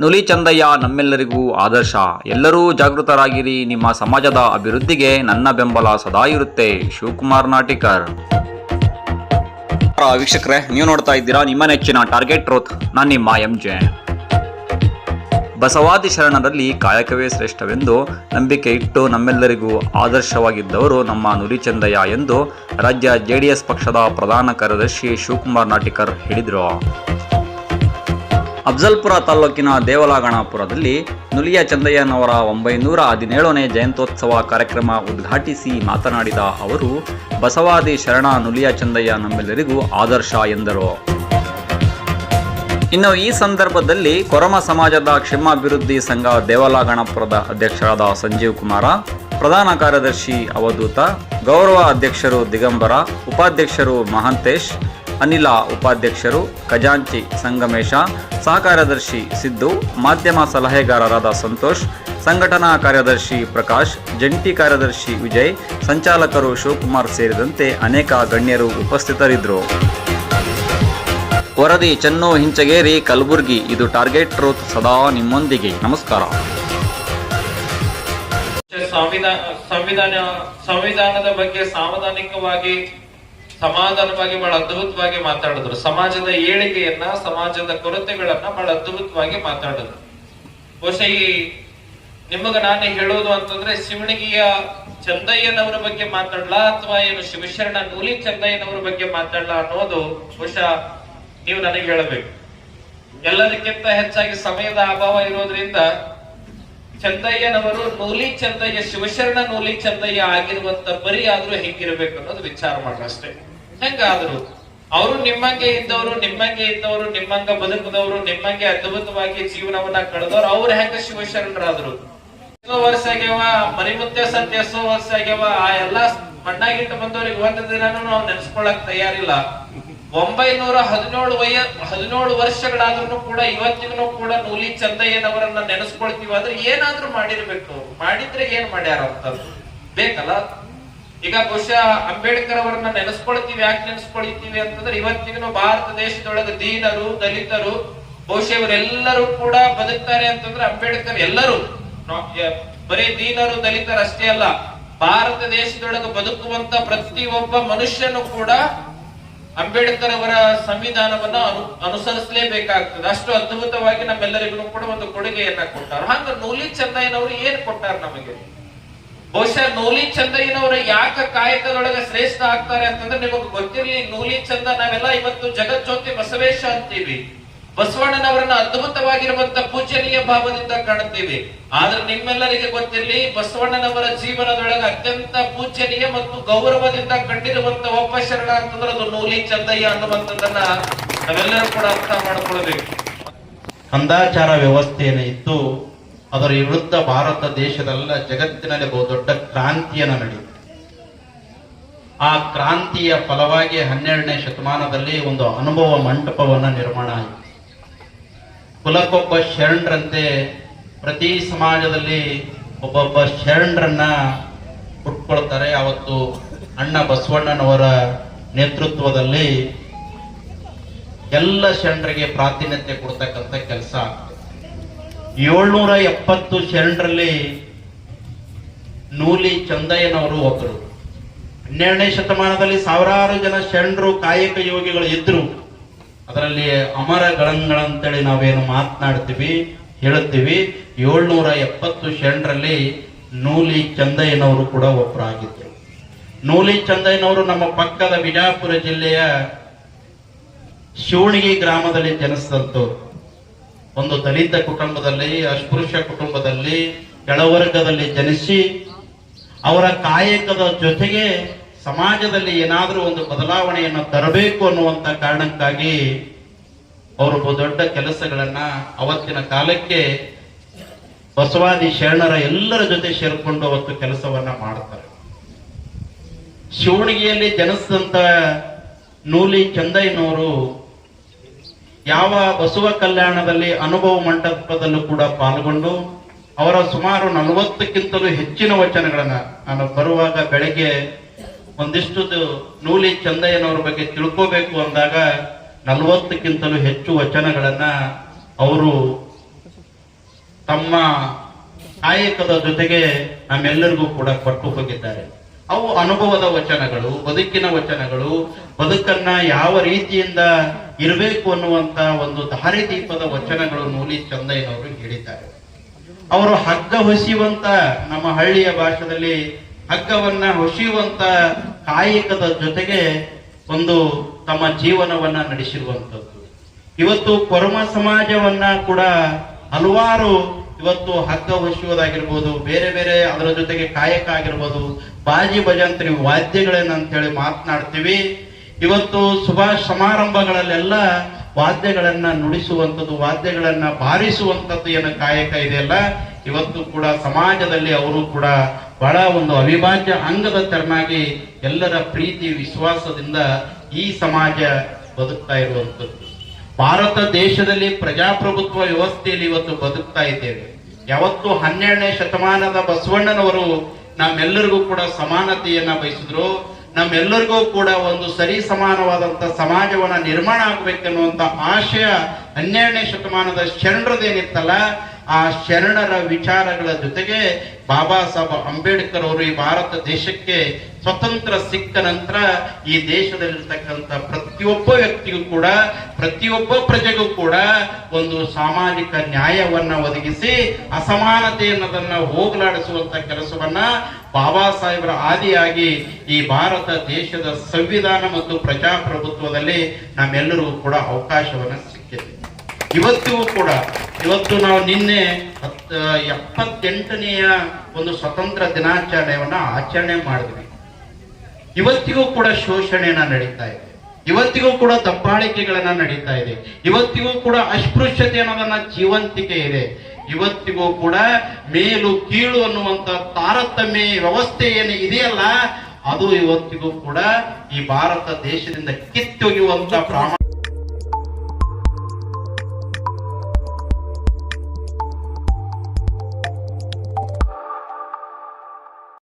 ನುಲಿ ಚಂದಯ್ಯ ನಮ್ಮೆಲ್ಲರಿಗೂ ಆದರ್ಶ. ಎಲ್ಲರೂ ಜಾಗೃತರಾಗಿರಿ. ನಿಮ್ಮ ಸಮಾಜದ ಅಭಿವೃದ್ಧಿಗೆ ನನ್ನ ಬೆಂಬಲ ಸದಾ ಇರುತ್ತೆ. ಶಿವಕುಮಾರ್ ನಾಟಿಕರ್. ವೀಕ್ಷಕರೇ, ನೀವು ನೋಡ್ತಾ ಇದ್ದೀರಾ ನಿಮ್ಮ ನೆಚ್ಚಿನ ಟಾರ್ಗೆಟ್ ರೋತ್ ನಾನು ನಿಮ್ಮ ಎಂ ಜೆ. ಬಸವಾದಿ ಶರಣರಲ್ಲಿ ಕಾಯಕವೇ ಶ್ರೇಷ್ಠವೆಂದು ನಂಬಿಕೆ ಇಟ್ಟು ನಮ್ಮೆಲ್ಲರಿಗೂ ಆದರ್ಶವಾಗಿದ್ದವರು ನಮ್ಮ ನುಲಿ ಚಂದಯ್ಯ ಎಂದು ರಾಜ್ಯ ಜೆಡಿಎಸ್ ಪಕ್ಷದ ಪ್ರಧಾನ ಕಾರ್ಯದರ್ಶಿ ಶಿವಕುಮಾರ್ ನಾಟಿಕರ್ ಹೇಳಿದರು. ಅಫ್ಜಲ್ಪುರ ತಾಲೂಕಿನ ದೇವಲಗಣಾಪುರದಲ್ಲಿ ನುಲಿಯ ಚಂದಯ್ಯನವರ ಒಂಬೈನೂರ ಹದಿನೇಳನೇ ಜಯಂತ್ಯೋತ್ಸವ ಕಾರ್ಯಕ್ರಮ ಉದ್ಘಾಟಿಸಿ ಮಾತನಾಡಿದ ಅವರು, ಬಸವಾದಿ ಶರಣ ನುಲಿಯ ಚಂದಯ್ಯ ನಮ್ಮೆಲ್ಲರಿಗೂ ಆದರ್ಶ ಎಂದರು. ಇನ್ನು ಈ ಸಂದರ್ಭದಲ್ಲಿ ಕೊರಮ ಸಮಾಜದ ಕ್ಷೇಮಾಭಿವೃದ್ಧಿ ಸಂಘ ದೇವಲಗಣಾಪುರದ ಅಧ್ಯಕ್ಷರಾದ ಸಂಜೀವ್ ಕುಮಾರ, ಪ್ರಧಾನ ಕಾರ್ಯದರ್ಶಿ ಅವಧೂತ, ಗೌರವ ಅಧ್ಯಕ್ಷರು ದಿಗಂಬರ, ಉಪಾಧ್ಯಕ್ಷರು ಮಹಾಂತೇಶ್ ಅನಿಲ ಉಪಾಧ್ಯಕ್ಷರು ಖಜಾಂಚಿ ಸಂಗಮೇಶ, ಸಹಕಾರ್ಯದರ್ಶಿ ಸಿದ್ದು, ಮಾಧ್ಯಮ ಸಲಹೆಗಾರರಾದ ಸಂತೋಷ್, ಸಂಘಟನಾ ಕಾರ್ಯದರ್ಶಿ ಪ್ರಕಾಶ್, ಜಂಟಿ ಕಾರ್ಯದರ್ಶಿ ವಿಜಯ್, ಸಂಚಾಲಕರು ಶಿವಕುಮಾರ್ ಸೇರಿದಂತೆ ಅನೇಕ ಗಣ್ಯರು ಉಪಸ್ಥಿತರಿದ್ದರು. ವರದಿ ಚೆನ್ನೋ ಹಿಂಚಗೇರಿ ಕಲಬುರಗಿ, ಇದು ಟಾರ್ಗೆಟ್ ಟ್ರೂತ್ ಸದಾ ನಿಮ್ಮೊಂದಿಗೆ. ನಮಸ್ಕಾರ. ಸಂವಿಧಾನ ಸಂವಿಧಾನ, ಸಂವಿಧಾನದ ಬಗ್ಗೆ ಸಾಂವಿಧಾನಿಕವಾಗಿ ಸಮಾಧಾನವಾಗಿ ಬಹಳ ಅದ್ಭುತವಾಗಿ ಮಾತಾಡಿದ್ರು. ಸಮಾಜದ ಏಳಿಗೆಯನ್ನ, ಸಮಾಜದ ಕೊರತೆಗಳನ್ನ ಬಹಳ ಅದ್ಭುತವಾಗಿ ಮಾತಾಡಿದ್ರು. ಬಹುಶಃ ಈ ನಿಮಗ ನಾನು ಹೇಳೋದು ಅಂತಂದ್ರೆ ಶಿವಣಗಿಯ ಚಂದಯ್ಯನವರ ಬಗ್ಗೆ ಮಾತಾಡ್ಲಾ ಅಥವಾ ಏನು ಶಿವಶರಣ ನೂಲಿ ಚಂದಯ್ಯನವರ ಬಗ್ಗೆ ಮಾತಾಡ್ಲಾ ಅನ್ನೋದು ಬಹುಶಃ ನೀವು ನನಗೆ ಹೇಳಬೇಕು. ಎಲ್ಲದಕ್ಕಿಂತ ಹೆಚ್ಚಾಗಿ ಸಮಯದ ಅಭಾವ ಇರೋದ್ರಿಂದ ಚಂದಯ್ಯನವರು ನೂಲಿ ಚಂದಯ್ಯ, ಶಿವಶರಣ ನೂಲಿ ಚಂದಯ್ಯ ಆಗಿರುವಂತ ಬರಿ ಆದ್ರೂ ಹೆಂಗಿರ್ಬೇಕು ಅನ್ನೋದು ವಿಚಾರ ಮಾಡ್ರಿ ಅಷ್ಟೇ. ಹೆಂಗಾದ್ರು ಅವರು ನಿಮ್ಮಂಗೆ ಇದ್ದವರು ನಿಮ್ಮಂಗೆ ಇದ್ದವರು, ನಿಮ್ಮಂಗ ಬದುಕದವರು, ನಿಮ್ಮಂಗೆ ಅದ್ಭುತವಾಗಿ ಜೀವನವನ್ನ ಕಳೆದವ್ರು ಅವ್ರು ಹೆಂಗ ಶಿವಶರಣರಾದ್ರು? ವರ್ಷ ಆಗ್ಯಾವ ಮರಿಮುತ್ತೆ ಸತ್ಯ ಎಷ್ಟೋ ವರ್ಷ ಆಗ್ಯಾವ ಆ ಎಲ್ಲಾ ಮಣ್ಣಾಗಿಟ್ಟು ಬಂದವ್ರಿಗೆ ಒಂದು ದಿನಾನು ನಾವು ನೆನ್ಸ್ಕೊಳಕ್ ತಯಾರಿಲ್ಲ. ಒಂಬೈನೂರ ಹದಿನೇಳು ವಯ, ಹದಿನೇಳು ವರ್ಷಗಳಾದ್ರೂ ಕೂಡ ಇವತ್ತಿಗೂ ಕೂಡ ನೂಲಿ ಚಂದಯ್ಯನವರನ್ನ ನೆನೆಸ್ಕೊಳ್ತೀವಿ. ಆದ್ರೆ ಏನಾದ್ರೂ ಮಾಡಿರ್ಬೇಕು. ಮಾಡಿದ್ರೆ ಏನ್ ಮಾಡ್ಯಾರ ಅಂತ ಬೇಕಲ್ಲ? ಈಗ ಬಹುಶಃ ಅಂಬೇಡ್ಕರ್ ಅವರನ್ನ ನೆನೆಸ್ಕೊಳ್ತೀವಿ, ಯಾಕೆ ನೆನೆಸ್ಕೊಳ್ತೀವಿ ಅಂತಂದ್ರೆ ಇವತ್ತಿಗೂ ಭಾರತ ದೇಶದೊಳಗೆ ದೀನರು, ದಲಿತರು, ಬಹುಶಃ ಇವರೆಲ್ಲರೂ ಕೂಡ ಬದುಕ್ತಾರೆ ಅಂತಂದ್ರೆ ಅಂಬೇಡ್ಕರ್ ಎಲ್ಲರೂ. ಬರೀ ದೀನರು, ದಲಿತರು ಅಷ್ಟೇ ಅಲ್ಲ, ಭಾರತ ದೇಶದೊಳಗೆ ಬದುಕುವಂತ ಪ್ರತಿಯೊಬ್ಬ ಮನುಷ್ಯನು ಕೂಡ ಅಂಬೇಡ್ಕರ್ ಅವರ ಸಂವಿಧಾನವನ್ನ ಅನು, ಅನುಸರಿಸಲೇಬೇಕಾಗ್ತದೆ. ಅಷ್ಟು ಅದ್ಭುತವಾಗಿ ನಮ್ಮೆಲ್ಲರಿಗೂ ಕೂಡ ಒಂದು ಕೊಡುಗೆಯನ್ನ ಕೊಟ್ಟಾರ. ಹಂಗ ನೂಲಿ ಚಂದಯ್ಯನವರು ಏನ್ ಕೊಟ್ಟಾರ ನಮಗೆ? ಬಹುಶಃ ನೂಲಿ ಚಂದಯ್ಯನವರು ಯಾಕ ಕಾಯಕದೊಳಗೆ ಶ್ರೇಷ್ಠ ಆಗ್ತಾರೆ ಅಂತಂದ್ರೆ ನಿಮಗೆ ಗೊತ್ತಿರಲಿ, ನೂಲಿ ಚಂದ ನಾವೆಲ್ಲ ಇವತ್ತು ಜಗಜ್ಯೋತಿ ಬಸವೇಶ ಅಂತೀವಿ. ಬಸವಣ್ಣನವರನ್ನ ಅದ್ಭುತವಾಗಿರುವಂತ ಪೂಜನೀಯ ಭಾವದಿಂದ ಕಾಣುತ್ತೀವಿ. ಆದ್ರೆ ನಿಮ್ಮೆಲ್ಲರಿಗೆ ಗೊತ್ತಿರಲಿ, ಬಸವಣ್ಣನವರ ಜೀವನದೊಳಗೆ ಅತ್ಯಂತ ಪೂಜನೀಯ ಮತ್ತು ಗೌರವದಿಂದ ಕಂಡಿರುವಂತ ಒಬ್ಬ ಶರಣ ಅಂತಂದ್ರೆ ಅದು ನೂಲಿ ಚಂದಯ್ಯ ಅನ್ನುವಂಥದ್ದನ್ನ ನಾವೆಲ್ಲರೂ ಕೂಡ ಅರ್ಥ ಮಾಡ್ಕೊಳ್ಬೇಕು. ಅಂದಾಚಾರ ವ್ಯವಸ್ಥೆ ಏನಿತ್ತು ಅದರ ವಿರುದ್ಧ ಭಾರತ ದೇಶದಲ್ಲ ಜಗತ್ತಿನಲ್ಲಿ ಬಹು ದೊಡ್ಡ ಕ್ರಾಂತಿಯನ್ನ ನಡೆಯಿತು. ಆ ಕ್ರಾಂತಿಯ ಫಲವಾಗಿ ಹನ್ನೆರಡನೇ ಶತಮಾನದಲ್ಲಿ ಒಂದು ಅನುಭವ ಮಂಟಪವನ್ನ ನಿರ್ಮಾಣ ಆಯಿತು. ಕುಲಕ್ಕೊಬ್ಬ ಶರಣರಂತೆ ಪ್ರತಿ ಸಮಾಜದಲ್ಲಿ ಒಬ್ಬೊಬ್ಬ ಶರಣರನ್ನ ಹುಟ್ಕೊಳ್ತಾರೆ ಅವತ್ತು ಅಣ್ಣ ಬಸವಣ್ಣನವರ ನೇತೃತ್ವದಲ್ಲಿ ಎಲ್ಲ ಶರಣರಿಗೆ ಪ್ರಾತಿನಿಧ್ಯ ಕೊಡ್ತಕ್ಕಂಥ ಕೆಲಸ ಏಳ್ನೂರ ಎಪ್ಪತ್ತು ಶರಣರಲ್ಲಿ ನೂಲಿ ಚಂದಯ್ಯನವರು ಒಬ್ಬರು. ಹನ್ನೆರಡನೇ ಶತಮಾನದಲ್ಲಿ ಸಾವಿರಾರು ಜನ ಶರಣರು ಕಾಯಕ ಯೋಗಿಗಳು ಇದ್ರು. ಅದರಲ್ಲಿ ಅಮರ ಗಳಂಗಳಂತೇಳಿ ನಾವೇನು ಮಾತನಾಡ್ತೀವಿ, ಹೇಳುತ್ತೀವಿ. ಏಳ್ನೂರ ಎಪ್ಪತ್ತು ಶರಣರಲ್ಲಿ ನೂಲಿ ಚಂದಯ್ಯನವರು ಕೂಡ ಒಬ್ಬರಾಗಿದ್ರು ನೂಲಿ ಚಂದಯ್ಯನವರು ನಮ್ಮ ಪಕ್ಕದ ಬಿಜಾಪುರ ಜಿಲ್ಲೆಯ ಶಿವಣಿಗಿ ಗ್ರಾಮದಲ್ಲಿ ಜನಿಸಿದಂಥವ್ರು. ಒಂದು ದಲಿತ ಕುಟುಂಬದಲ್ಲಿ, ಅಸ್ಪೃಶ್ಯ ಕುಟುಂಬದಲ್ಲಿ, ಕೆಳವರ್ಗದಲ್ಲಿ ಜನಿಸಿ, ಅವರ ಕಾಯಕದ ಜೊತೆಗೆ ಸಮಾಜದಲ್ಲಿ ಏನಾದರೂ ಒಂದು ಬದಲಾವಣೆಯನ್ನು ತರಬೇಕು ಅನ್ನುವಂತ ಕಾರಣಕ್ಕಾಗಿ ಅವರು ದೊಡ್ಡ ಕೆಲಸಗಳನ್ನ ಅವತ್ತಿನ ಕಾಲಕ್ಕೆ ಬಸವಾದಿ ಶರಣರ ಎಲ್ಲರ ಜೊತೆ ಸೇರಿಕೊಂಡು ಅವತ್ತು ಕೆಲಸವನ್ನ ಮಾಡ್ತಾರೆ. ಶಿವಣಿಗೆಯಲ್ಲಿ ಜನಿಸಿದಂತ ನೂಲಿ ಚಂದಯ್ಯನವರು ಯಾವ ಬಸವ ಕಲ್ಯಾಣದಲ್ಲಿ ಅನುಭವ ಮಂಟಪದಲ್ಲೂ ಕೂಡ ಪಾಲ್ಗೊಂಡು ಅವರ ಸುಮಾರು ನಲವತ್ತಕ್ಕಿಂತಲೂ ಹೆಚ್ಚಿನ ವಚನಗಳನ್ನ ನಾನು ಬರುವಾಗ ಬೆಳಗ್ಗೆ ಒಂದಿಷ್ಟು ನೂಲಿ ಚಂದಯ್ಯನವರ ಬಗ್ಗೆ ತಿಳ್ಕೋಬೇಕು ಅಂದಾಗ ನಲವತ್ತಕ್ಕಿಂತಲೂ ಹೆಚ್ಚು ವಚನಗಳನ್ನ ಅವರು ತಮ್ಮ ಕಾಯಕದ ಜೊತೆಗೆ ನಮ್ಮೆಲ್ಲರಿಗೂ ಕೂಡ ಕೊಟ್ಟು ಹೋಗಿದ್ದಾರೆ. ಅವು ಅನುಭವದ ವಚನಗಳು, ಬದುಕಿನ ವಚನಗಳು, ಬದುಕನ್ನ ಯಾವ ರೀತಿಯಿಂದ ಇರಬೇಕು ಅನ್ನುವಂತ ಒಂದು ದಾರಿದೀಪದ ವಚನಗಳು ನೂಲಿ ಚಂದಯ್ಯನವರು ಹೇಳಿದ್ದಾರೆ. ಅವರು ಹಗ್ಗ ಹೊಸಿಯುವಂತ ನಮ್ಮ ಹಳ್ಳಿಯ ಭಾಷೆಯಲ್ಲಿ ಹಗ್ಗವನ್ನ ಹೊಸಿಯುವಂತ ಕಾಯಕದ ಜೊತೆಗೆ ಒಂದು ತಮ್ಮ ಜೀವನವನ್ನ ನಡೆಸಿರುವಂತದ್ದು. ಇವತ್ತು ಕೊರಮ ಸಮಾಜವನ್ನ ಕೂಡ ಹಲವಾರು ಇವತ್ತು ಹಗ್ಗ ಹೊಸುವುದಾಗಿರ್ಬೋದು ಬೇರೆ ಬೇರೆ ಅದರ ಜೊತೆಗೆ ಕಾಯಕ ಆಗಿರ್ಬೋದು, ಬಾಜಿ ಭಜಂತ್ರಿ ವಾದ್ಯಗಳನ್ನ ಅಂತೇಳಿ ಮಾತನಾಡ್ತೀವಿ. ಇವತ್ತು ಶುಭ ಸಮಾರಂಭಗಳಲ್ಲೆಲ್ಲ ವಾದ್ಯಗಳನ್ನ ನುಡಿಸುವಂಥದ್ದು, ವಾದ್ಯಗಳನ್ನ ಬಾರಿಸುವಂಥದ್ದು ಏನು ಕಾಯಕ ಇದೆಯಲ್ಲ ಇವತ್ತು ಕೂಡ ಸಮಾಜದಲ್ಲಿ ಅವರು ಕೂಡ ಬಹಳ ಒಂದು ಅವಿಭಾಜ್ಯ ಅಂಗದ ತೆರನಾಗಿ ಎಲ್ಲರ ಪ್ರೀತಿ, ವಿಶ್ವಾಸದಿಂದ ಈ ಸಮಾಜ ಬದುಕ್ತಾ ಇರುವಂಥದ್ದು. ಭಾರತ ದೇಶದಲ್ಲಿ ಪ್ರಜಾಪ್ರಭುತ್ವ ವ್ಯವಸ್ಥೆಯಲ್ಲಿ ಇವತ್ತು ಬದುಕ್ತಾ ಇದ್ದೇವೆ. ಯಾವತ್ತು ಹನ್ನೆರಡನೇ ಶತಮಾನದ ಬಸವಣ್ಣನವರು ನಮ್ಮೆಲ್ಲರಿಗೂ ಕೂಡ ಸಮಾನತೆಯನ್ನ ಬಯಸಿದ್ರು. ನಮ್ಮೆಲ್ಲರಿಗೂ ಕೂಡ ಒಂದು ಸರಿ ಸಮಾನವಾದಂತ ಸಮಾಜವನ್ನ ನಿರ್ಮಾಣ ಆಗ್ಬೇಕನ್ನುವಂತ ಆಶಯ ಹನ್ನೆರಡನೇ ಶತಮಾನದ ಶರಣರದೇನಿತ್ತಲ್ಲ, ಆ ಶರಣರ ವಿಚಾರಗಳ ಜೊತೆಗೆ ಬಾಬಾ ಸಾಹೇಬ್ ಅಂಬೇಡ್ಕರ್ ಅವರು ಈ ಭಾರತ ದೇಶಕ್ಕೆ ಸ್ವತಂತ್ರ ಸಿಕ್ಕ ನಂತರ ಈ ದೇಶದಲ್ಲಿರ್ತಕ್ಕಂಥ ಪ್ರತಿಯೊಬ್ಬ ವ್ಯಕ್ತಿಗೂ ಕೂಡ, ಪ್ರತಿಯೊಬ್ಬ ಪ್ರಜೆಗೂ ಕೂಡ ಒಂದು ಸಾಮಾಜಿಕ ನ್ಯಾಯವನ್ನ ಒದಗಿಸಿ ಅಸಮಾನತೆ ಅನ್ನೋದನ್ನ ಹೋಗಲಾಡಿಸುವಂತ ಕೆಲಸವನ್ನ ಬಾಬಾ ಸಾಹೇಬರ ಆದಿಯಾಗಿ ಈ ಭಾರತ ದೇಶದ ಸಂವಿಧಾನ ಮತ್ತು ಪ್ರಜಾಪ್ರಭುತ್ವದಲ್ಲಿ ನಮ್ಮೆಲ್ಲರಿಗೂ ಕೂಡ ಅವಕಾಶವನ್ನ ಸಿಕ್ಕಿದೆ. ಇವತ್ತಿಗೂ ಕೂಡ, ಇವತ್ತು ನಾವು ನಿನ್ನೆ ಎಪ್ಪತ್ತೆಂಟನೆಯ ಒಂದು ಸ್ವತಂತ್ರ ದಿನಾಚರಣೆಯನ್ನ ಆಚರಣೆ ಮಾಡಿದ್ವಿ. ಇವತ್ತಿಗೂ ಕೂಡ ಶೋಷಣೆಯನ್ನ ನಡೀತಾ ಇದೆ. ಇವತ್ತಿಗೂ ಕೂಡ ದಬ್ಬಾಳಿಕೆಗಳನ್ನ ನಡೀತಾ ಇದೆ. ಇವತ್ತಿಗೂ ಕೂಡ ಅಸ್ಪೃಶ್ಯತೆ ಅನ್ನೋದನ್ನ ಜೀವಂತಿಕೆ ಇದೆ. ಇವತ್ತಿಗೂ ಕೂಡ ಮೇಲು ಕೀಳು ಅನ್ನುವಂತ ತಾರತಮ್ಯ ವ್ಯವಸ್ಥೆ ಏನು ಇದೆಯಲ್ಲ, ಅದು ಇವತ್ತಿಗೂ ಕೂಡ ಈ ಭಾರತ ದೇಶದಿಂದ ಕಿತ್ತೊಗೆಯುವಂತ ಪ್ರಾಮಾಣಿಕ